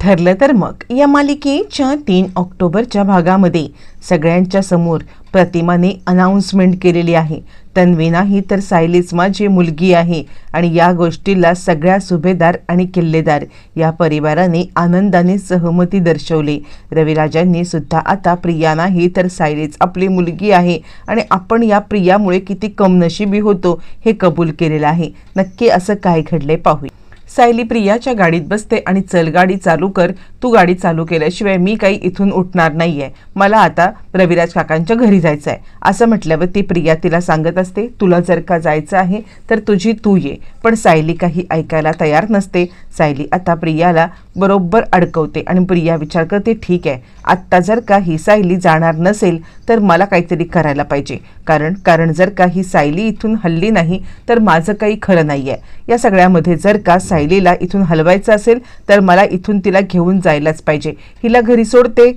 ठरलं तर मग. या मालिकेच्या तीन ऑक्टोबरच्या भागामध्ये सगळ्यांच्या समोर प्रतिमाने अनाऊन्समेंट केलेली आहे. तन्वीना ही तर सायलीच माझी मुलगी आहे आणि या गोष्टीला सगळ्या सुभेदार आणि किल्लेदार या परिवाराने आनंदाने सहमती दर्शवली. रविराजांनी सुद्धा आता प्रियाना ही तर सायलीच आपली मुलगी आहे आणि आपण या प्रियामुळे किती कमनशिबी होतो हे कबूल केलेलं आहे. नक्की असं काय घडले पाहूया. सायली प्रियाच्या गाडीत बसते आणि चल गाडी चालू कर तू गाडी चालू केल्याशिवाय मी काही इथून उठणार नाहीये. मला आता रविराज काकांच्या घरी जायचं आहे असं म्हटल्यावर ती प्रिया तिला सांगत असते तुला जर का जायचं आहे तर तुझी तू ये. पण सायली काही ऐकायला तयार नसते. सायली आता प्रियाला बरोबर अडकवते आणि प्रिया विचार करते ठीक आहे आत्ता जर का ही सायली जाणार नसेल तर मला काहीतरी करायला पाहिजे. कारण कारण जर का ही सायली इथून हल्ली नाही तर माझं काही खरं नाही आहे या सगळ्यामध्ये जर का सायलीला इथून हलवायचं असेल तर मला इथून तिला घेऊन जायलाच पाहिजे. हिला घरी सोडते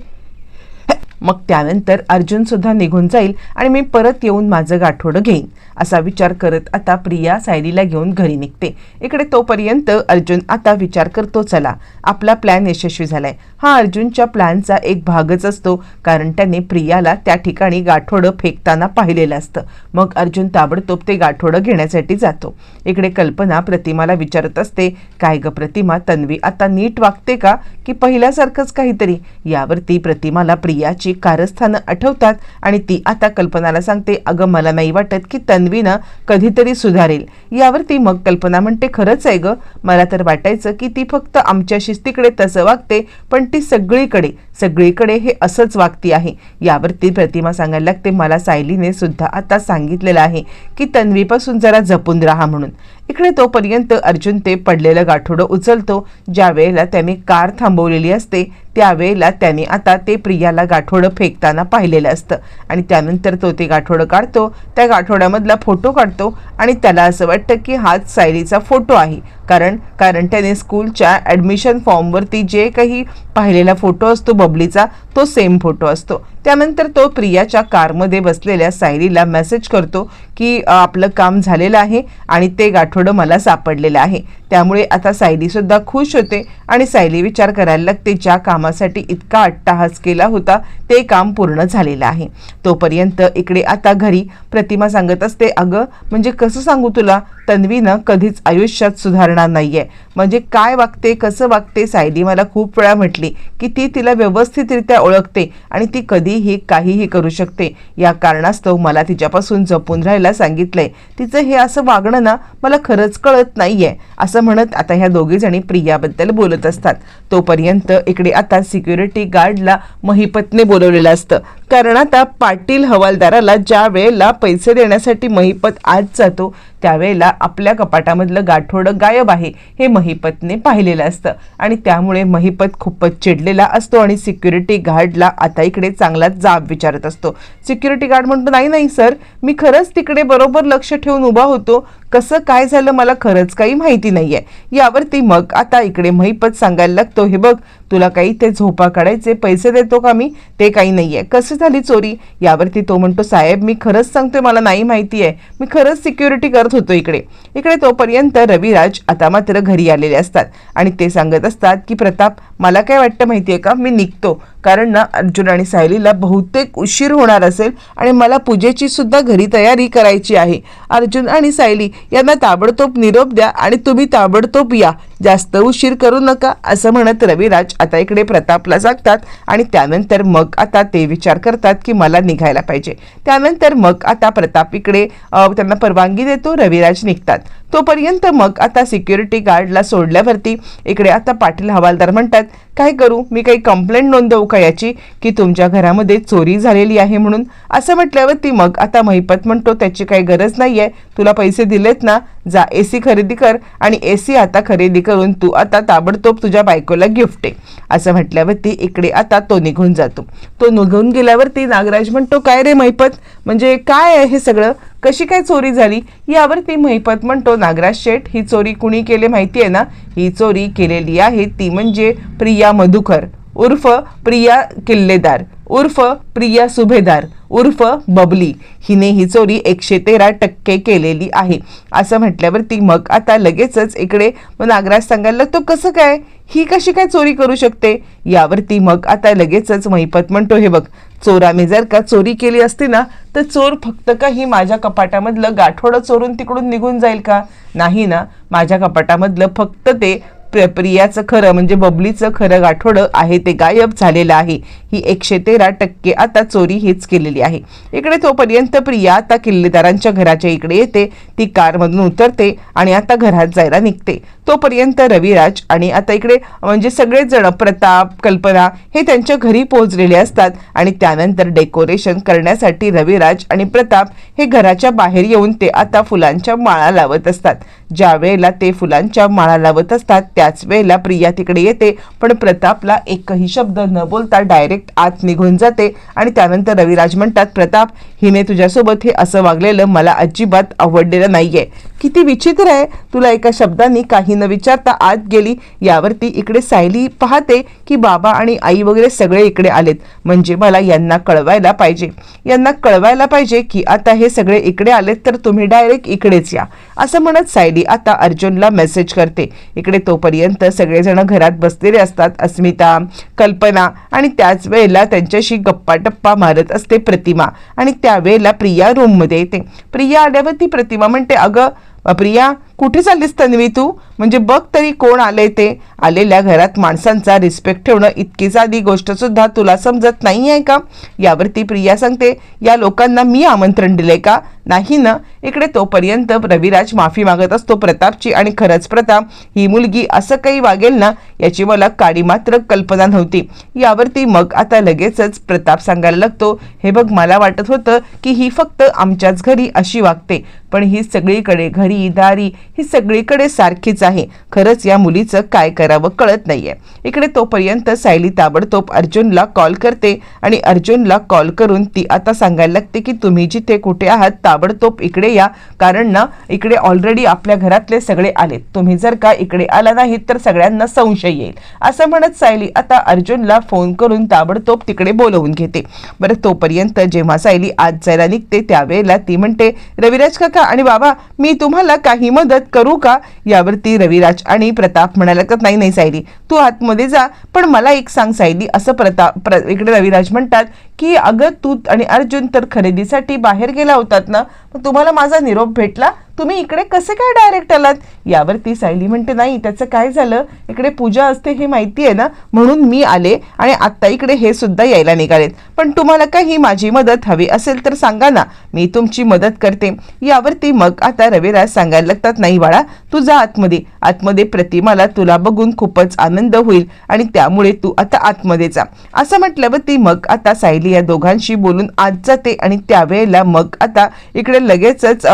मग त्यानंतर अर्जुन सुद्धा निघून जाईल आणि मी परत येऊन माझं गाठोडं घेईन. असा विचार करत आता प्रिया सायलीला घेऊन घरी निघते. इकडे तोपर्यंत अर्जुन आता विचार करतो चला आपला प्लॅन यशस्वी झालाय. हा अर्जुनच्या प्लॅनचा एक भागच असतो कारण त्याने प्रियाला त्या ठिकाणी गाठोडं फेकताना पाहिलेलं असतं. मग अर्जुन ताबडतोब ते गाठोडं घेण्यासाठी जातो. इकडे कल्पना प्रतिमाला विचारत असते काय ग प्रतिमा तन्वी आता नीट वागते का? की पहिल्यासारखंच काहीतरी? यावरती प्रतिमाला प्रियाची कारस्थानं आठवतात आणि ती आता कल्पनाला सांगते अगं मला नाही वाटत की तन्वीनं कधीतरी सुधारेल. यावरती मग कल्पना म्हणते खरंच आहे ग. मला तर वाटायचं की ती फक्त आमच्या शिस्तीकडे तसं वागते पण ती सगळीकडे सगळीकडे हे असंच वागती आहे. यावरती प्रतिमा सांगायला लागते मला सायलीने सुद्धा आता सांगितलेलं आहे की तन्वीपासून जरा जपून राहा म्हणून. इकडे तोपर्यंत अर्जुन ते पडलेलं गाठोडं उचलतो. ज्या वेळेला त्याने कार थांबवलेली असते त्यावेळेला त्याने आता ते प्रियाला गाठोडं फेकताना पाहिलेलं असतं. आणि त्यानंतर तो ते गाठोडं काढतो त्या गाठोड्यामधला फोटो काढतो आणि त्याला असं वाटतं की हाच सायलीचा फोटो आहे. कारण कारण त्याने स्कूलच्या ॲडमिशन फॉर्मवरती जे काही पाहिलेला फोटो असतो बबलीचा तो सेम फोटो असतो. त्यानंतर तो प्रियाच्या कारमध्ये बसलेल्या सायलीला मेसेज करतो की आपलं काम झालेलं आहे आणि ते गाठोडं मला सापडलेलं आहे. त्यामुळे आता सायलीसुद्धा खुश होते आणि सायली विचार करायला लागते ज्या कामासाठी इतका अट्टाहास केला होता ते काम पूर्ण झालेलं आहे. तोपर्यंत इकडे आता घरी. प्रतिमा सांगत असते अगं म्हणजे कसं सांगू तुला? तन्वीनं कधीच आयुष्यात सुधारणार नाहीये. म्हणजे काय वागते कसं वागते सायली मला खूप वेळा म्हटली की ती तिला व्यवस्थितरित्या ओळखते आणि ती कधीही काहीही करू शकते. या कारणास्तव मला तिच्यापासून जपून राहायला सांगितलंय. तिचं हे असं वागणं ना मला खरंच कळत नाहीये असं म्हणत आता ह्या दोघी जणी प्रियाबद्दल बोलत असतात. तोपर्यंत इकडे आता सिक्युरिटी गार्डला महिपतने बोलवलेलं असतं. कारण आता पाटील हवालदाराला ज्या वेळेला पैसे देण्यासाठी महिपत आज जातो त्यावेळेला आपल्या कपाटामधलं गाठोडं गायब आहे. हे महिपतने पाहिलेलं असतं. आणि त्यामुळे महिपत खूपच चिडलेला असतो आणि सिक्युरिटी गार्डला आता इकडे चांगलाच जाब विचारत असतो. सिक्युरिटी गार्ड म्हणतो नाही नाही सर मी खरंच तिकडे बरोबर लक्ष ठेवून उभा होतो. कसं काय झालं मला खरंच काही माहिती नाही आहे यावरती मग आता इकडे महिपत सांगायला लागतो हे बघ तुला काही ते झोपा काढायचे पैसे देतो का मी? ते काही नाही आहे कसं झाली चोरी? यावरती तो म्हणतो साहेब मी खरंच सांगतोय मला नाही माहिती आहे मी खरंच सिक्युरिटी करत होतो इकडे. इकडे तोपर्यंत रविराज आता मात्र घरी आलेले असतात. आणि ते सांगत असतात की प्रताप मला काय वाटतं माहिती आहे का? मी निघतो. कारण ना अर्जुन आणि सायलीला बहुतेक उशीर होणार असेल आणि मला पूजेची सुद्धा घरी तयारी करायची आहे. अर्जुन आणि सायली यांना ताबडतोब निरोप द्या आणि तुम्ही ताबडतोब या. जास्त उशीर करू नका असं म्हणत रविराज आता इकडे प्रतापला सांगतात आणि त्यानंतर मग आता ते विचार करतात की मला निघायला पाहिजे. त्यानंतर मग आता प्रताप इकडे त्यांना परवानगी देतो रविराज निघतात. तोपर्यंत मग आता सिक्युरिटी गार्डला सोडल्यावरती इकडे आता पाटील हवालदार म्हणतात काय करू? मी काही कंप्लेंट नोंदवू कळ्याची की तुमच्या घरामध्ये चोरी झालेली आहे म्हणून. असं म्हटल्यावरती मग आता महिपत म्हणतो त्याची काही गरज नाही आहे तुला पैसे दिलेत ना? जा ए सी खरेदी कर आणि ए सी आता खरेदी करून तू आता ताबडतोब तुझ्या बायकोला गिफ्ट आहे असं म्हटल्यावरती इकडे आता तो निघून जातो. तो निघून गेल्यावरती नागराज म्हणतो काय रे महिपत? म्हणजे काय आहे हे सगळं? कशी काय चोरी झाली? यावरती महिपत म्हणतो नागराज शेठ ही चोरी कुणी केली माहिती आहे ना? ही चोरी केलेली आहे ती म्हणजे प्रिया मधुकर. उर्फ प्रिया किल्लेदार उर्फ प्रिया सुभेदार उर्फ बबली. हिने ही चोरी एकशे तेरा टक्के केलेली आहे. असं म्हटल्यावरती मग आता लगेचच इकडे नागराज सांगायला लागतो कसं काय? ही कशी काय चोरी करू शकते? यावरती मग आता लगेचच महिपत म्हणतो हे बघ चोराने जर का चोरी केली असती ना तर चोर फक्त काही माझ्या कपाटामधलं गाठोडं चोरून तिकडून निघून जाईल का? नाही ना माझ्या कपाटामधलं फक्त ते प्रियाचं खरं म्हणजे बबलीचं खरं गाठोडं आहे ते गायब झालेलं आहे. ही एकशे तेरा टक्के आता चोरी हीच केलेली आहे. इकडे तोपर्यंत प्रिया आता किल्लेदारांच्या घराच्या इकडे येते. ती कारमधून उतरते आणि आता घरात जायला निघते. तोपर्यंत रविराज आणि आता इकडे म्हणजे सगळेच जण प्रताप कल्पना हे त्यांच्या घरी पोहोचलेले असतात आणि त्यानंतर डेकोरेशन करण्यासाठी रविराज आणि प्रताप हे घराच्या बाहेर येऊन ते आता फुलांच्या माळा लावत असतात. ज्या वेळेला ते फुलांच्या माळा लावत असतात त्याच वेळेला प्रिया तिकडे येते. पण प्रतापला एकही शब्द न बोलता डायरेक्ट आत निघून जाते आणि त्यानंतर रविराज म्हणतात प्रताप हिने तुझ्यासोबत हे असं वागलेलं मला अजिबात आवडलेलं नाहीये. किती विचित्र आहे. तुला एका शब्दांनी काही न विचारता आत गेली. यावरती इकडे सायली पाहते की बाबा आणि आई वगैरे सगळे इकडे आलेत. म्हणजे मला यांना कळवायला पाहिजे. यांना कळवायला पाहिजे की आता हे सगळे इकडे आलेत तर तुम्ही डायरेक्ट इकडेच या. असं म्हणत सायली आता अर्जुनला मेसेज करते. इकडे तोपर्यंत सगळेजण घरात बसलेले असतात. अस्मिता कल्पना आणि त्याच वेळेला त्यांच्याशी गप्पा टप्पा मारत असते प्रतिमा. आणि त्यावेळेला प्रिया रूममध्ये येते. प्रिया आल्यावर ती प्रतिमा म्हणते अगं प्रिया कुठे चाललीस तन्वी तू? म्हणजे बघ तरी कोण आले ते. आलेल्या घरात माणसांचा रिस्पेक्ट ठेवणं इतकी साधी गोष्टसुद्धा तुला समजत नाही आहे का? यावरती प्रिया सांगते या लोकांना मी आमंत्रण दिले का? नाही ना. इकडे तोपर्यंत रविराज माफी मागत असतो प्रतापची आणि खरंच प्रताप ही मुलगी असं काही वागेल ना याची मला काडी मात्र कल्पना नव्हती. यावरती मग आता लगेचच प्रताप सांगायला लागतो हे बघ मला वाटत होतं की ही फक्त आमच्याच घरी अशी वागते. पण ही सगळीकडे घरी दारी ही सगळीकडे सारखीच आहे. खरंच या मुलीचं काय करावं कळत नाहीये. इकडे तोपर्यंत सायली ताबडतोब अर्जुनला कॉल करते आणि अर्जुनला कॉल करून ती आता सांगायला लागते की तुम्ही जिथे कुठे आहात ताबडतोब इकडे या. कारण ना इकडे ऑलरेडी आपल्या घरातले सगळे आलेत. तुम्ही जर का इकडे आला नाहीत तर सगळ्यांना संशय येईल. असं म्हणत सायली आता अर्जुनला फोन करून ताबडतोब तिकडे बोलवून घेते. बरं तोपर्यंत जेव्हा सायली आज जायला निघते त्यावेळेला ती म्हणते रविराज काका आणि बाबा मी तुम्हाला काही मदत करू का? यावरती रविराज आणि प्रताप म्हणायला का नाही नाही सायली तू आतमध्ये जा पण मला एक सांग सायली. असं प्रताप प्र इकडे रविराज म्हणतात की अगं तू आणि अर्जुन तर खरेदीसाठी बाहेर गेला होतात ना तुम्हाला माझा निरोप भेटला? तुम्ही इकडे कसे काय डायरेक्ट आलात? यावरती सायली म्हणते नाही त्याचं काय झालं? इकडे पूजा असते हे माहिती आहे ना? म्हणून मी आले आणि आत्ता इकडे हे सुद्धा यायला निघालेत. पण तुम्हाला काही माझी मदत हवी असेल तर सांगा ना. मी तुमची मदत करते. यावरती मग आता रविराज सांगायला लागतात नाही बाळा तू जा आतमध्ये. आतमध्ये प्रतिमाला तुला बघून खूपच आनंद होईल आणि त्यामुळे तू आता आतमध्ये जा. असं म्हटल्यावर ती मग आता सायली या दोघांशी बोलून आत जाते आणि त्यावेळेला मग आता इकडे लगेचच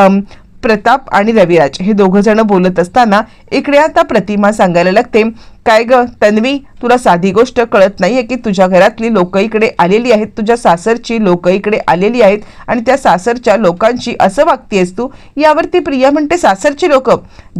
प्रताप आणि रविराज हे दोघं जण बोलत असताना इकडे आता प्रतिमा सांगायला लागते काय ग तन्वी तुला साधी गोष्ट कळत नाहीये की तुझ्या घरातली लोक इकडे आलेली आहेत तुझ्या सासरची लोक इकडे आलेली आहेत आणि त्या सासरच्या लोकांची असं वागतेस तू? यावरती प्रिया म्हणते सासरची लोक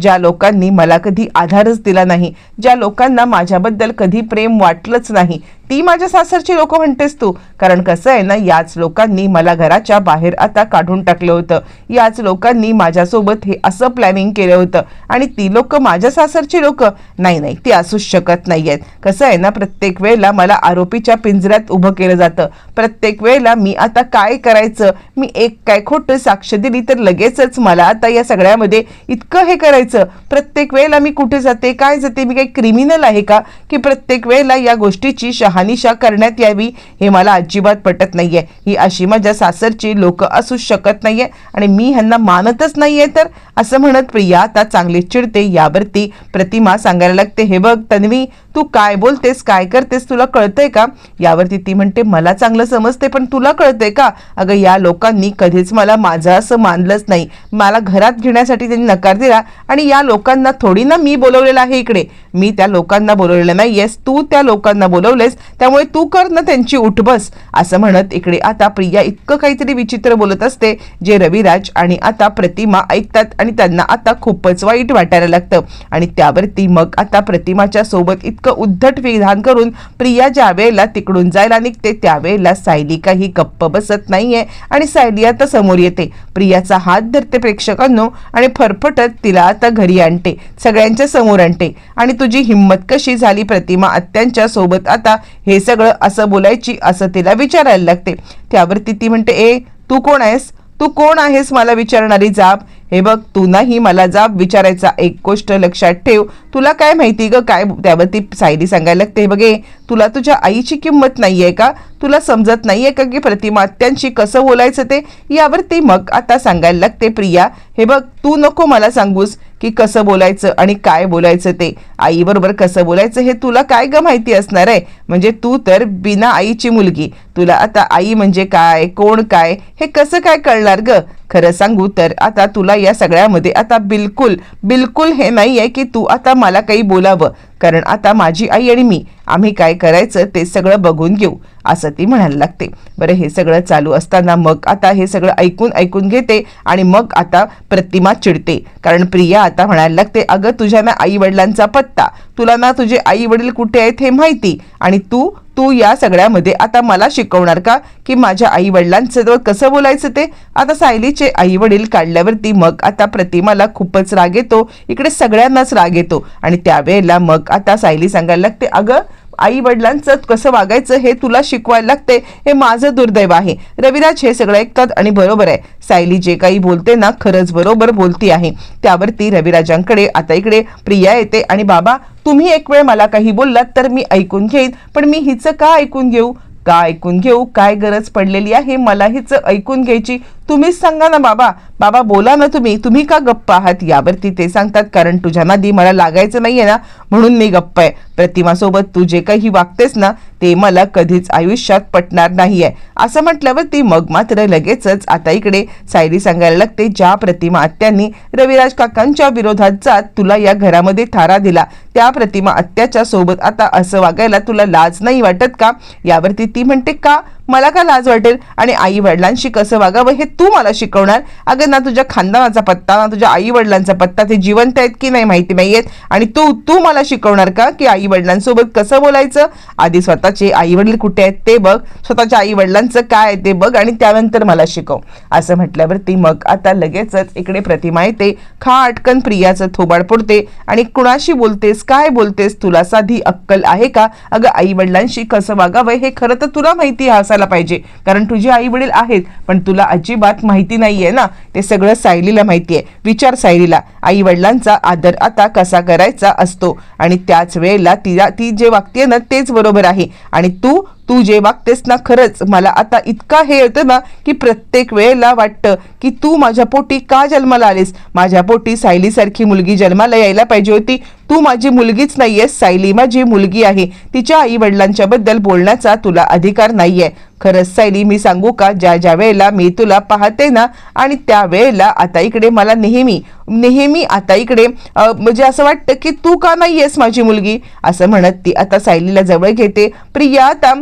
ज्या लोकांनी मला कधी आधारच दिला नाही ज्या लोकांना माझ्याबद्दल कधी प्रेम वाटलंच नाही ती माझ्या सासरची लोक म्हणतेस तू. कारण कसं आहे ना याच लोकांनी मला घराच्या बाहेर आता काढून टाकलं होतं. याच लोकांनी माझ्यासोबत हे असं प्लॅनिंग केलं होतं. आणि ती लोक माझ्या सासरची लोक. नाही नाही ती असूच शकत नाहीयेत. कसं आहे ना प्रत्येक वेळेला मला आरोपीच्या पिंजऱ्यात उभं केलं जातं. प्रत्येक वेळेला मी आता काय करायचं? मी एक काय खोटं साक्ष दिली तर लगेचच मला आता या सगळ्यामध्ये इतकं हे करायचं. प्रत्येक वेळेला मी कुठे जाते काय जाते मी काही क्रिमिनल आहे का? की प्रत्येक वेळेला या गोष्टीची शहा हानिशा करण्यात यावी हे मला अजिबात पटत नाहीये. ही अशी माझ्या सासरची लोक असू शकत नाहीये आणि मी ह्यांना मानतच नाहीये तर? असं म्हणत प्रिया आता चांगली चिडते. यावरती प्रतिमा सांगायला लागते. हे बघ तन्वी तू काय बोलतेस काय करतेस तुला कळतंय का? यावरती ती म्हणते मला चांगलं समजते पण तुला कळतंय का? अगं या लोकांनी कधीच मला माझं असं मानलंच नाही. मला घरात घेण्यासाठी त्यांनी नकार दिला आणि या लोकांना थोडी ना मी बोलवलेलं आहे इकडे. मी त्या लोकांना बोलवलेलं नाही येस तू त्या लोकांना बोलवलेस त्यामुळे तू कर ना त्यांची उठबस. असं म्हणत इकडे आता प्रिया इतकं काहीतरी विचित्र बोलत असते जे रविराज आणि आता प्रतिमा ऐकतात आणि त्यांना आता खूपच वाईट वाटायला लागतं. आणि त्यावरती मग आता प्रतिमाच्या सोबत इतकं उद्धट विधान करून प्रिया ज्या वेळेला तिकडून जायला निघते त्यावेळेला सायली काही गप्प बसत नाहीये आणि सायली आता समोर येते. प्रियाचा हात धरते प्रेक्षकांनो आणि फरफटत तिला आता घरी आणते सगळ्यांच्या समोर आणते. आणि तुझी हिंमत कशी झाली प्रतिमा आत्यांच्या सोबत आता? हे सगळं असं बोलायची असं तिला विचारायला लागते. त्यावरती ती म्हणते ए तू कोण आहेस? तू कोण आहेस मला विचारणारी जाब हे बघ तू नाही मला जाब विचारायचा एक गोष्ट लक्षात ठेव. तुला काय माहिती ग? काय त्यावरती सायली सांगायला लागते? बघे तुला तुझ्या आईची किंमत नाही आहे का? तुला समजत नाही आहे का की प्रतिमा अत्यांशी कसं बोलायचं ते? यावरती मग आता सांगायला लागते प्रिया. हे बघ तू नको मला सांगूस की कसं बोलायचं आणि काय बोलायचं ते. आईबरोबर कसं बोलायचं हे तुला काय ग माहिती असणार आहे? म्हणजे तू तर बिना आईची मुलगी. तुला आता आई म्हणजे काय? कोण काय? हे कसं काय कळणार ग? खरं सांगू तर आता तुला या सगळ्यामध्ये आता बिलकुल बिलकुल हे नाही आहे की तू आता मला काही बोलावं. कारण आता माझी आई आणि मी आम्ही काय करायचं ते सगळं बघून घेऊ. असं ती म्हणायला लागते. बरं हे सगळं चालू असताना मग आता हे सगळं ऐकून ऐकून घेते आणि मग आता प्रतिमा चिडते. कारण प्रिया आता म्हणायला लागते अगं तुझ्या ना आई वडिलांचा पत्ता. तुला ना तुझे आई वडील कुठे आहेत हे माहिती. आणि तू तू या सगळ्यामध्ये आता मला शिकवणार का? की माझ्या आई वडिलांचं कसं बोलायचं ते? आता सायलीचे आई वडील काढल्यावरती मग आता प्रतिमाला खूपच राग येतो. इकडे सगळ्यांनाच राग येतो. आणि त्यावेळेला मग आता सायली सांगायला लागते अगं आई वडिलांचं कसं वागायचं हे तुला शिकवायला लागते हे माझं दुर्दैव आहे. रविराज हे सगळं ऐकतात आणि बरोबर आहे. सायली जे काही बोलते ना खरंच बरोबर बोलती आहे. त्यावरती रविराजांकडे आता इकडे प्रिया येते आणि बाबा तुम्ही एक वेळ मला काही बोललात तर मी ऐकून घेईन पण मी हिचं का ऐकून घेऊ? का ऐकून घेऊ? काय गरज पडलेली आहे मला हिचं ऐकून घ्यायची? तुम्हीच सांगा ना बाबा. बाबा बोला ना तुम्ही. तुम्ही का गप्प आहात? यावरती ते सांगतात कारण तुझ्या नादी मला लागायचं नाहीये ना म्हणून मी गप्प आहे. प्रतिमासोबत तू जे काही वागतेस ना ते मला कधीच आयुष्यात पटणार नाहीये. असं म्हटल्यावर ती मग मात्र लगेचच आता इकडे सायरी सांगायला लागते ज्या प्रतिमा आत्यांनी रविराज काकांच्या विरोधात जात तुला या घरामध्ये थारा दिला त्या प्रतिमा आत्याच्या सोबत आता असं वागायला तुला लाज नाही वाटत का? यावरती ती म्हणते का? मला का लाज वाटेल? आणि आई वडिलांशी कसं वागावं हे तू मला शिकवणार? अगं ना तुझ्या खानदानाचा पत्ता ना तुझ्या आई वडिलांचा पत्ता ते जिवंत आहेत की नाही माहिती नाही आहेत आणि तू तू मला शिकवणार का की आई वडिलांसोबत कसं बोलायचं? आधी स्वतःचे आई वडील कुठे आहेत ते बघ. स्वतःच्या आई वडिलांचं काय आहे ते बघ आणि त्यानंतर मला शिकव. असं म्हटल्यावरती मग आता लगेचच इकडे प्रतिमा येते. खा अटकन प्रियाचं थोबाड पडते आणि कुणाशी बोलतेस काय बोलतेस? तुला साधी अक्कल आहे का? अगं आई वडिलांशी कसं वागावं हे खरं तर तुला माहिती असायला पाहिजे. कारण तुझे आई वडील आहेत पण तुला अजिबात माहिती नाही आहे ना. ते सगळं सायलीला माहिती आहे विचार सायलीला. आई वडिलांचा आदर आता कसा करायचा असतो? आणि त्याच वेळेला तिला ती जे वागते ना तेच बरोबर आहे. आणि तू तू जे वागतेस ना खरंच मला आता इतका हे येतं ना की प्रत्येक वेळेला वाटतं की तू माझ्या पोटी का जन्माला आलीस? माझ्या पोटी सायलीसारखी मुलगी जन्माला यायला पाहिजे होती. तू माझी मुलगीच नाही आहेस सायली माझी मुलगी आहे. तिच्या आई वडिलांच्याबद्दल बोलण्याचा तुला अधिकार नाही आहे खरंच सायली मी सांगू का? ज्या ज्या वेळेला मी तुला पाहते ना आणि त्या वेळेला आता इकडे मला नेहमी नेहमी आता इकडे म्हणजे असं वाटतं की तू का नाही आहेस माझी मुलगी? असं म्हणत ती आता सायलीला जवळ घेते. प्रिया आता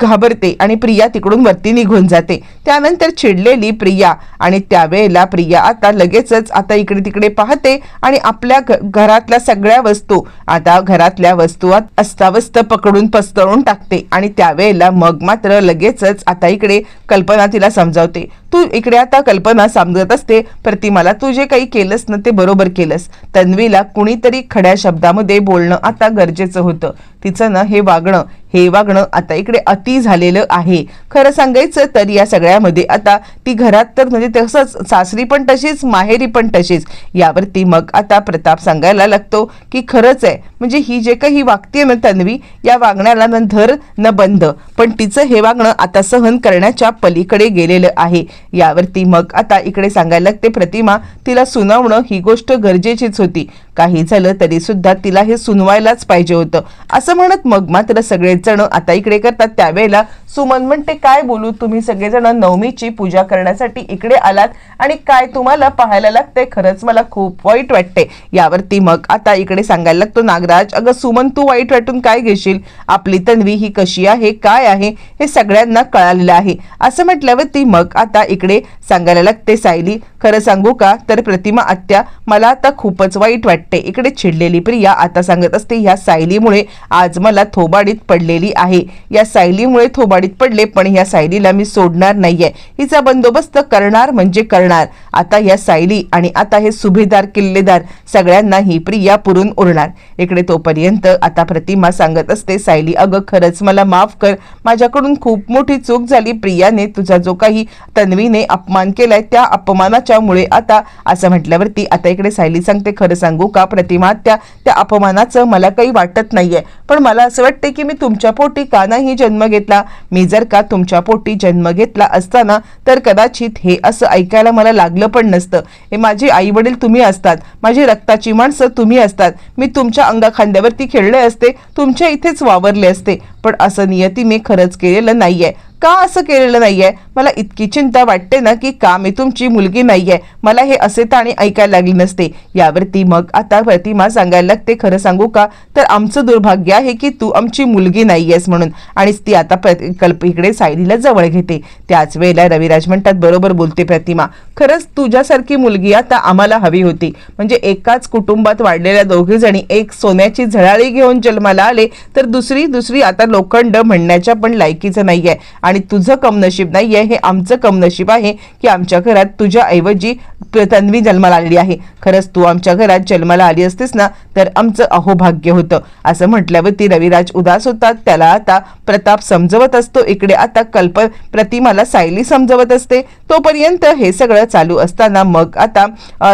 घाबरते आणि प्रिया तिकडून वरती निघून जाते. त्यानंतर चिडलेली प्रिया आणि त्यावेळेला प्रिया आता लगेचच आता इकडे तिकडे पाहते आणि आपल्या घरातल्या सगळ्या वस्तू आता घरातल्या वस्तू अस्तावस्त पकडून पस्तळून टाकते आणि त्यावेळेला मग मात्र लगेचच आता इकडे कल्पना तिला समजावते. तू इकडे आता कल्पना समजत असते प्रतिमाला तू जे काही केलंस ना ते बरोबर केलंस. तन्वीला कुणीतरी खड्या शब्दामध्ये बोलणं आता गरजेचं होतं. तिचं ना हे वागणं हे वागणं आता इकडे अति झालेलं आहे. खरं सांगायचं तर या सगळ्यामध्ये आता ती घरात तर म्हणजे तसंच सासरी पण तशीच माहेरी पण तशीच. यावरती मग आता प्रताप सांगायला लागतो की खरंच आहे. म्हणजे ही जे काही वागते ना तन्वी या वागण्याला न धर न बंद. पण तिचं हे वागणं आता सहन करण्याच्या पलीकडे गेलेलं आहे. यावरती मग आता इकडे सांगायला लागते प्रतिमा तिला सुनावणं ही गोष्ट गरजेचीच होती. काही झालं तरी सुद्धा तिला हे सुनवायलाच पाहिजे होतं. असं म्हणत मग मात्र सगळेच जण आता इकडे करतात. त्यावेळेला सुमन म्हणते काय बोलू तुम्ही सगळेजण नवमीची पूजा करण्यासाठी इकडे आलात आणि काय तुम्हाला पाहायला लागते खरंच मला खूप वाईट वाटते यावरती मग आता इकडे सांगायला लागतो नागराज अगं सुमन तू वाईट वाटून काय घेशील? आपली तन्वी ही कशी आहे? काय आहे? हे सगळ्यांना कळालेलं आहे. असं म्हटल्यावरती मग आता इकडे सांगायला लागते सायली खरं सांगू का? तर प्रतिमा आत्या मला आता खूपच वाईट वाटते वाटते इकडे चिडलेली प्रिया आता सांगत असते या सायलीमुळे आज मला थोबाडीत पडलेली आहे. या सायलीमुळे थोबाडीत पडले पण या सायलीला मी सोडणार नाहीये. हिचा बंदोबस्त करणार म्हणजे करणार. आता या सायली आणि आता हे सुभेदार किल्लेदार सगळ्यांनाही प्रिया पुरून उरणार. इकडे तोपर्यंत आता प्रतिमा सांगत असते सायली अगं खरंच मला माफ कर. माझ्याकडून खूप मोठी चूक झाली. प्रियाने तुझा जो काही तन्वीने अपमान केलाय त्या अपमानाच्यामुळे आता असं म्हटल्यावरती आता इकडे सायली सांगते खरं सांगू का प्रतिमा त्या त्या अपमानाचं मला काही वाटत नाहीये. पण मला असं वाटते की मी तुमच्या पोटी का नाही जन्म घेतला? मी जर का तुमच्या पोटी जन्म घेतला असताना तर कदाचित हे असं ऐकायला मला लागलं पण नसतं. हे माझे आई वडील तुम्ही असतात. माझी रक्ताची माणसं तुम्ही असतात. मी तुमच्या अंगा खांद्यावरती खेळले असते. तुमच्या इथेच वावरले असते. पण असं नियती मी खरंच केलेलं नाहीये. का असं केलेलं नाहीये? मला इतकी चिंता वाटते ना की का मी तुमची मुलगी नाहीये. मला हे असे ताणे ऐकायला लागली नसते. यावरती मग आता प्रतिमा सांगायला लागते खरं सांगू का? तर आमचं दुर्भाग्य आहे की तू आमची मुलगी नाहीयेस म्हणून. आणि ती आता प्र- कल्प इकडे सायलीला जवळ घेते. त्याच वेळेला रविराज म्हणतात बरोबर बोलते प्रतिमा. खरंच तुझ्यासारखी मुलगी आता आम्हाला हवी होती. म्हणजे एकाच कुटुंबात वाढलेल्या दोघीजणी एक सोन्याची झळाळी घेऊन जन्माला आले तर दुसरी दुसरी आता लोखंड म्हणण्याच्या पण लायकीचं नाही आहे आणि तुझं कमनशीब आहे हे आमचं कमनशीब आहे की आमच्या घरात तुझ्याऐवजी प्र- तन्वी जन्माला आलेली आहे. खरंच तू आमच्या घरात जन्माला आली असतीस ना तर आमचं अहोभाग्य होतं. असं म्हटल्यावरती रविराज उदास होतात. त्याला आता प्रताप समजवत असतो. इकडे आता कल्प प्रतिमाला सायली समजवत असते. तोपर्यंत हे सगळं चालू असताना मग आता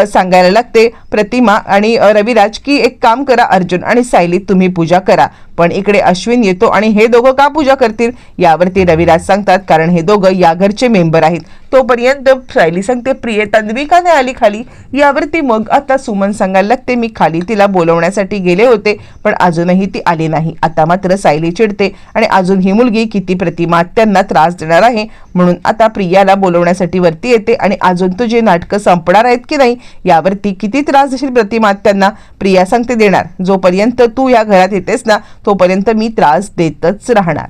सांगायला लागते प्रतिमा आणि रविराज की एक काम करा अर्जुन आणि सायली तुम्ही पूजा करा. पण इकडे अश्विन येतो आणि हे दोघं का पूजा करतील? यावरती रविराज सांगतात कारण हे दोघं या घरचे मेंबर आहेत. तोपर्यंत सायली सांगते प्रिय तन्वी का नाही आली खाली? यावरती मग आता सुमन सांगायला लागते मी खाली तिला बोलवण्यासाठी गेले होते पण अजूनही ती आली नाही. आता मात्र सायली चिडते आणि अजून ही मुलगी किती प्रतिमा त्यांना त्रास देणार आहे म्हणून आता प्रियाला बोलवण्यासाठी वरती येते आणि अजून तुझे नाटकं संपणार आहेत की नाही यावरती किती त्रास देशील प्रतिमा त्यांना? प्रिया सांगते देणार. जोपर्यंत तू या घरात येतेस ना तोपर्यंत मी त्रास देतच राहणार.